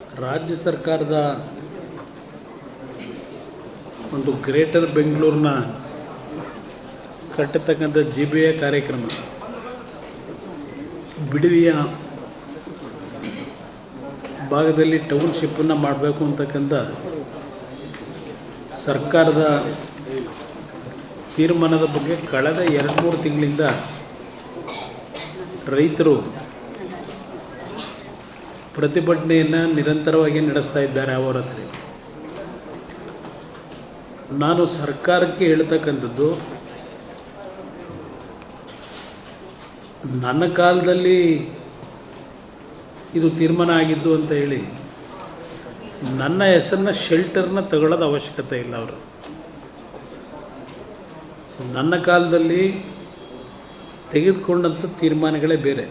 ರಾಜ್ಯ ಸರ್ಕಾರದ ಒಂದು ಗ್ರೇಟರ್ ಬೆಂಗಳೂರಿನ ಕಟ್ಟತಕ್ಕಂಥ ಜಿ ಬಿ ಎ ಕಾರ್ಯಕ್ರಮ, ಬಿಡದಿಯ ಭಾಗದಲ್ಲಿ ಟೌನ್ಶಿಪ್ಪನ್ನು ಮಾಡಬೇಕು ಅಂತಕ್ಕಂಥ ಸರ್ಕಾರದ ತೀರ್ಮಾನದ ಬಗ್ಗೆ ಕಳೆದ ಎರಡು ಮೂರು ತಿಂಗಳಿಂದ ರೈತರು ಪ್ರತಿಭಟನೆಯನ್ನು ನಿರಂತರವಾಗಿ ನಡೆಸ್ತಾ ಇದ್ದಾರೆ ಅವರ ಹತ್ರ ನಾನು ಸರ್ಕಾರಕ್ಕೆ ಹೇಳ್ತಕ್ಕಂಥದ್ದು, ನನ್ನ ಕಾಲದಲ್ಲಿ ಇದು ತೀರ್ಮಾನ ಆಗಿದ್ದು ಅಂತ ಹೇಳಿ, ನನ್ನ ಹೆಸರನ್ನ ಶೆಲ್ಟರ್ನ ತಗೊಳ್ಳೋದು ಅವಶ್ಯಕತೆ ಇಲ್ಲ ಅವರು. ನನ್ನ ಕಾಲದಲ್ಲಿ ತೆಗೆದುಕೊಂಡಂಥ ತೀರ್ಮಾನಗಳೇ ಬೇರೆ.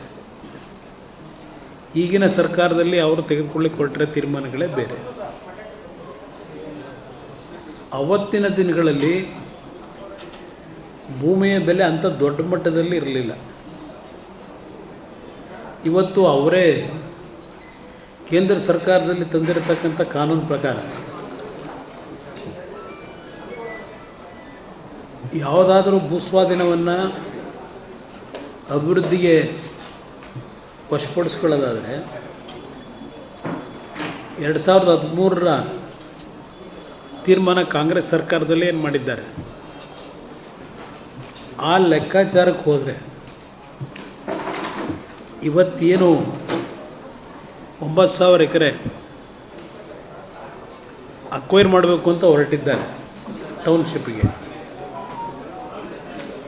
ಈಗಿನ ಸರ್ಕಾರದಲ್ಲಿ ಅವರು ತೆಗೆದುಕೊಳ್ಳಿಕ್ಕೆ ಹೊರಟಿರೋ ತೀರ್ಮಾನಗಳೇ ಬೇರೆ. ಅವತ್ತಿನ ದಿನಗಳಲ್ಲಿ ಭೂಮಿಯ ಬೆಲೆ ಅಂಥ ದೊಡ್ಡ ಮಟ್ಟದಲ್ಲಿ ಇರಲಿಲ್ಲ. ಇವತ್ತು ಅವರೇ ಕೇಂದ್ರ ಸರ್ಕಾರದಲ್ಲಿ ತಂದಿರತಕ್ಕಂಥ ಕಾನೂನು ಪ್ರಕಾರ ಯಾವುದಾದರೂ ಭೂಸ್ವಾಧೀನವನ್ನು ಅಭಿವೃದ್ಧಿಗೆ ವಶಪಡಿಸ್ಕೊಳ್ಳೋದಾದರೆ ಎರಡು ಸಾವಿರದ ಹದಿಮೂರರ ತೀರ್ಮಾನ ಕಾಂಗ್ರೆಸ್ ಸರ್ಕಾರದಲ್ಲಿ ಏನು ಮಾಡಿದ್ದಾರೆ? ಆ ಲೆಕ್ಕಾಚಾರಕ್ಕೆ ಹೋದರೆ ಇವತ್ತೇನು ಒಂಬತ್ತು ಸಾವಿರ ಎಕರೆ ಅಕ್ವೈರ್ ಮಾಡಬೇಕು ಅಂತ ಹೊರಟಿದ್ದಾರೆ ಟೌನ್ಶಿಪ್ಗೆ.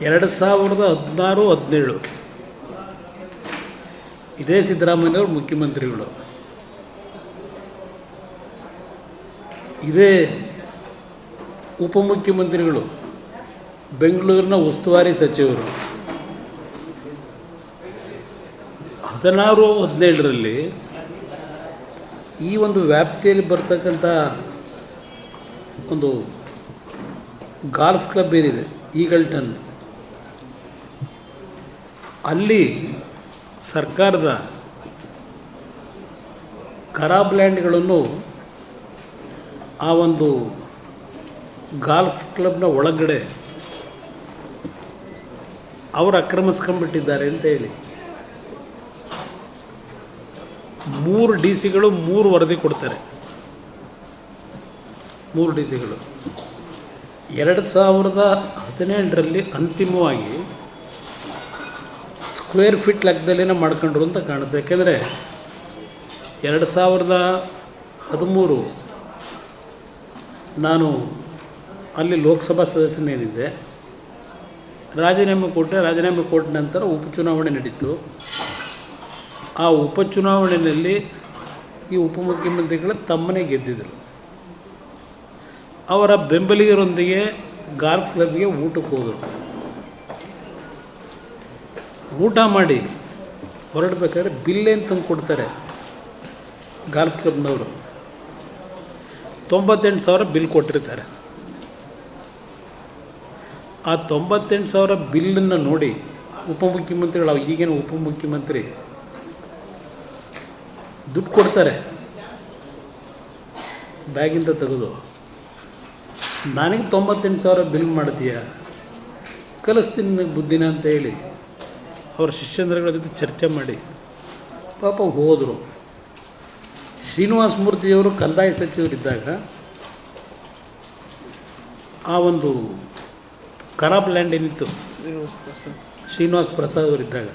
ಎರಡು ಸಾವಿರದ ಹದಿನಾರು, ಹದಿನೇಳು ಇದೇ ಸಿದ್ದರಾಮಯ್ಯವ್ರು ಮುಖ್ಯಮಂತ್ರಿಗಳು. ಇದೇ ಉಪಮುಖ್ಯಮಂತ್ರಿಗಳು, ಬೆಂಗಳೂರಿನ ಉಸ್ತುವಾರಿ ಸಚಿವರು. ಹದಿನಾರು, ಹದಿನೇಳರಲ್ಲಿ ಈ ಒಂದು ವ್ಯಾಪ್ತಿಯಲ್ಲಿ ಬರ್ತಕ್ಕಂಥ ಒಂದು ಗಾಲ್ಫ್ ಕ್ಲಬ್ ಏನಿದೆ, ಈಗಲ್ಟನ್, ಅಲ್ಲಿ ಸರ್ಕಾರದ ಖರಾಬ್ ಲ್ಯಾಂಡ್ಗಳನ್ನು ಆ ಒಂದು ಗಾಲ್ಫ್ ಕ್ಲಬ್ನ ಒಳಗಡೆ ಅವರು ಆಕ್ರಮಿಸ್ಕೊಂಡ್ಬಿಟ್ಟಿದ್ದಾರೆ ಅಂತ ಹೇಳಿ. ಮೂರು ಡಿ ಸಿಗಳು ಮೂರು ವರದಿ ಕೊಡ್ತಾರೆ. ಮೂರು ಡಿ ಸಿಗಳು. ಎರಡು ಸಾವಿರದ ಹದಿನೆಂಟರಲ್ಲಿ ಅಂತಿಮವಾಗಿ ಸ್ಕ್ವೇರ್ ಫೀಟ್ ಲೆಕ್ಕದಲ್ಲೇನೆ ಮಾಡ್ಕೊಂಡ್ರು ಅಂತ ಕಾಣಿಸ್ತು. ಯಾಕೆಂದರೆ ಎರಡು ಸಾವಿರದ ಹದಿಮೂರು ನಾನು ಅಲ್ಲಿ ಲೋಕಸಭಾ ಸದಸ್ಯನೇನಿದ್ದೆ. ರಾಜೀನಾಮೆ ಕೊಟ್ಟೆ. ರಾಜೀನಾಮೆ ಕೊಟ್ಟ ನಂತರ ಉಪಚುನಾವಣೆ ನಡೀತು. ಆ ಉಪಚುನಾವಣೆಯಲ್ಲಿ ಈ ಉಪಮುಖ್ಯಮಂತ್ರಿಗಳು ತಮ್ಮನೇ ಗೆದ್ದಿದ್ದರು ಅವರ ಬೆಂಬಲಿಗರೊಂದಿಗೆ ಗಾಲ್ಫ್ ಕ್ಲಬ್ಗೆ ಊಟಕ್ಕೆ ಹೋದರು. ಊಟ ಮಾಡಿ ಹೊರಡ್ಬೇಕಾದ್ರೆ ಬಿಲ್ಲೇನು ತಂದು ಕೊಡ್ತಾರೆ ಗಾಲ್ಫ್ ಕ್ಲಬ್ನವರು. ತೊಂಬತ್ತೆಂಟು ಸಾವಿರ ಬಿಲ್ ಕೊಟ್ಟಿರ್ತಾರೆ. ಆ ತೊಂಬತ್ತೆಂಟು ಸಾವಿರ ಬಿಲ್ಲನ್ನು ನೋಡಿ ಉಪಮುಖ್ಯಮಂತ್ರಿಗಳು ಈಗಿನ ಉಪಮುಖ್ಯಮಂತ್ರಿ ದುಡ್ಡು ಕೊಡ್ತಾರೆ. ಬ್ಯಾಗಿಂದ ತೆಗೆದು. ನನಗೆ ತೊಂಬತ್ತೆಂಟು ಸಾವಿರ ಬಿಲ್ ಮಾಡ್ತೀಯ? ಕಲಿಸ್ತೀನಿ ನಿನಗೆ ಬುದ್ಧಿನ ಅಂತ ಹೇಳಿ. ಅವರ ಶಿಷ್ಯಂದ್ರಗಳ ಜೊತೆ ಚರ್ಚೆ ಮಾಡಿ. ಪಾಪ ಹೋದರು. ಶ್ರೀನಿವಾಸ ಮೂರ್ತಿಯವರು ಕಂದಾಯ ಸಚಿವರಿದ್ದಾಗ ಆ ಒಂದು ಖರಾಬ್ ಲ್ಯಾಂಡ್ ಏನಿತ್ತು? ಶ್ರೀನಿವಾಸ ಪ್ರಸಾದ್ ಅವರಿದ್ದಾಗ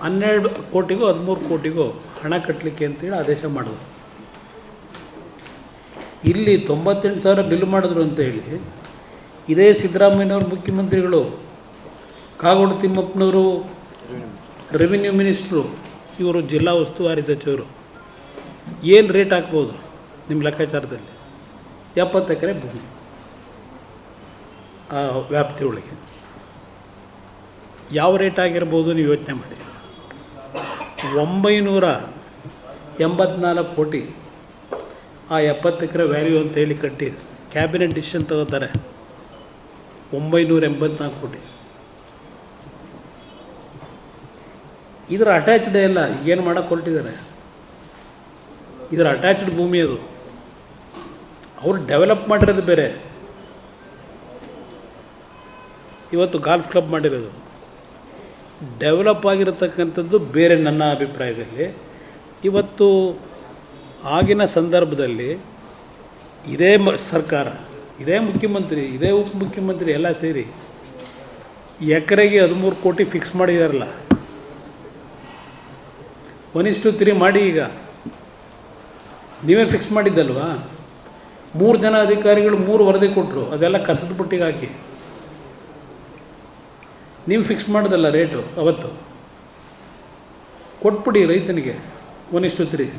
ಹನ್ನೆರಡು ಕೋಟಿಗೋ ಹದಿಮೂರು ಕೋಟಿಗೋ ಹಣ ಕಟ್ಟಲಿಕ್ಕೆ ಅಂತೇಳಿ ಆದೇಶ ಮಾಡಿದ್ರು. ಇಲ್ಲಿ ತೊಂಬತ್ತೆಂಟು ಸಾವಿರ ಬಿಲ್ ಮಾಡಿದ್ರು ಅಂತ ಹೇಳಿ ಇದೇ ಸಿದ್ದರಾಮಯ್ಯನವ್ರ ಮುಖ್ಯಮಂತ್ರಿಗಳು ಕಾಗೋಡು ತಿಮ್ಮಪ್ಪನವರು ರೆವಿನ್ಯೂ ಮಿನಿಸ್ಟ್ರು ಇವರು ಜಿಲ್ಲಾ ಉಸ್ತುವಾರಿ ಸಚಿವರು. ಏನು ರೇಟ್ ಹಾಕ್ಬೋದು ನಿಮ್ಮ ಲೆಕ್ಕಾಚಾರದಲ್ಲಿ? ಎಪ್ಪತ್ತು ಎಕರೆ ಭೂಮಿ ಆ ವ್ಯಾಪ್ತಿಯೊಳಗೆ ಯಾವ ರೇಟ್ ಆಗಿರ್ಬೋದು ನೀವು ಯೋಚನೆ ಮಾಡಿ. ಒಂಬೈನೂರ ಎಂಬತ್ನಾಲ್ಕು ಕೋಟಿ ಆ ಎಪ್ಪತ್ತು ಎಕರೆ ವ್ಯಾಲ್ಯೂ ಅಂತ ಹೇಳಿ ಕಟ್ಟಿ ಕ್ಯಾಬಿನೆಟ್ ಡಿಸಿಷನ್ ತಗೋತಾರೆ. ಒಂಬೈನೂರ ಎಂಬತ್ನಾಲ್ಕು ಕೋಟಿ. ಇದರ ಅಟ್ಯಾಚ್ಡ್ ಎಲ್ಲ ಏನು ಮಾಡೋಕ್ಕೆ ಹೊರಟಿದ್ದಾರೆ ಇದರ ಅಟ್ಯಾಚ್ಡ್ ಭೂಮಿ ಅದು. ಅವರು ಡೆವಲಪ್ ಮಾಡಿರೋದು ಬೇರೆ. ಇವತ್ತು ಗಾಲ್ಫ್ ಕ್ಲಬ್ ಮಾಡಿರೋದು. ಡೆವಲಪ್ ಆಗಿರತಕ್ಕಂಥದ್ದು ಬೇರೆ ನನ್ನ ಅಭಿಪ್ರಾಯದಲ್ಲಿ. ಇವತ್ತು ಆಗಿನ ಸಂದರ್ಭದಲ್ಲಿ ಇದೇ ಮ, ಸರ್ಕಾರ, ಇದೇ ಮುಖ್ಯಮಂತ್ರಿ, ಇದೇ ಉಪಮುಖ್ಯಮಂತ್ರಿ ಎಲ್ಲ ಸೇರಿ ಎಕರೆಗೆ ಹದಿಮೂರು ಕೋಟಿ ಫಿಕ್ಸ್ ಮಾಡಿದಾರಲ್ಲ. ಒನ್ ಇಷ್ಟು ತ್ರೀ ಮಾಡಿ ಈಗ? ನೀವೇ ಫಿಕ್ಸ್ ಮಾಡಿದ್ದಲ್ವಾ? ಮೂರು ಜನ ಅಧಿಕಾರಿಗಳು ಮೂರು ವರದಿ ಕೊಟ್ಟರು ಅದೆಲ್ಲ ಕಸದ ಬುಟ್ಟಿಗೆ ಹಾಕಿ. ನೀವು ಫಿಕ್ಸ್ ಮಾಡಿದಲ್ಲ ರೇಟು ಅವತ್ತು? ಕೊಟ್ಬಿಡಿ ರೈತನಿಗೆ ಒನ್ ಇಷ್ಟು ತ್ರೀ.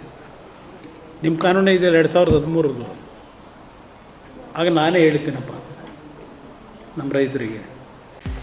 ನಿಮ್ಮ ಕಾನೂನೇ ಇದೆ ಎರಡು ಸಾವಿರದ ಹದಿಮೂರದು ಆಗ ನಾನೇ ಹೇಳ್ತೀನಪ್ಪ ನಮ್ಮ ರೈತರಿಗೆ.